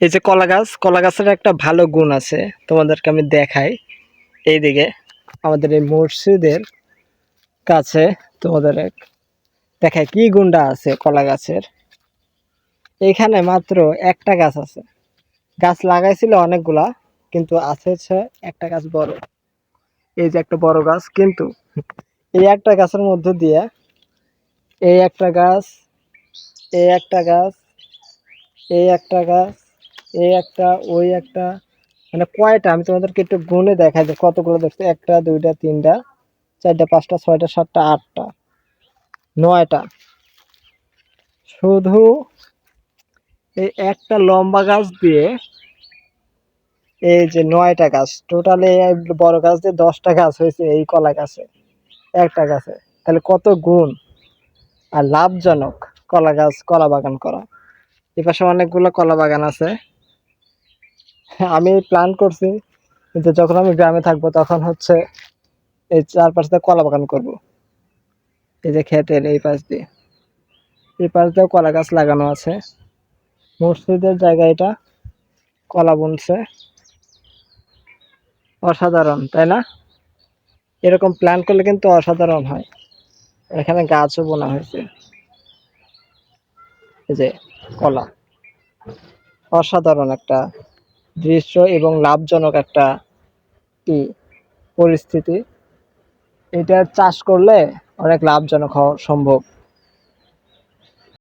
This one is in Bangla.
এই যে কলা গাছ, কলা গাছের একটা ভালো গুণ আছে, তোমাদেরকে আমি দেখাই। এইদিকে আমাদের এই মসজিদের কাছে তোমাদের এক দেখায় কি গুণটা আছে কলা গাছের। এখানে মাত্র একটা গাছ আছে। গাছ লাগাইছিল অনেকগুলা, কিন্তু আছে হচ্ছে একটা গাছ বড়। এই যে একটা বড় গাছ, কিন্তু এই একটা গাছের মধ্যে দিয়ে এই একটা গাছ, এই একটা গাছ, এই একটা গাছ এই একটা, ওই একটা মানে কয়টা? আমি তোমাদেরকে একটু গুনে দেখাই যে কতগুলো দেখছি একটা, দুইটা, তিনটা, চারটা, পাঁচটা, ছয়টা, সাতটা, আটটা, নয়টা। শুধু এই একটা লম্বা গাছ দিয়ে এই যে নয়টা গাছ, টোটালি বড় গাছ দিয়ে দশটা গাছ হয়েছে এই কলা গাছে, একটা গাছে। তাহলে কত গুণ? আর লাভজনক কলা গাছ, কলা বাগান করা। এই পাশে অনেকগুলো কলা বাগান আছে। আমি প্ল্যান করছি কিন্তু যখন আমি গ্রামে থাকব তখন হচ্ছে এই চারপাশ দিয়ে কলা বাগান করব। এই যে খেতের এই পাশ দিয়ে। এই পাশ দিয়েও কলা গাছ লাগানো আছে। মসজিদের জায়গা এটা। কলা বুনছে। অসাধারণ, তাই না? এরকম প্ল্যান করলে কিন্তু অসাধারণ হয়। এখানে গাছও বোনা হয়েছে। এই যে কলা। অসাধারণ একটা দৃশ্য এবং লাভজনক একটা কি পরিস্থিতি। এটা চাষ করলে অনেক লাভজনক হওয়া সম্ভব।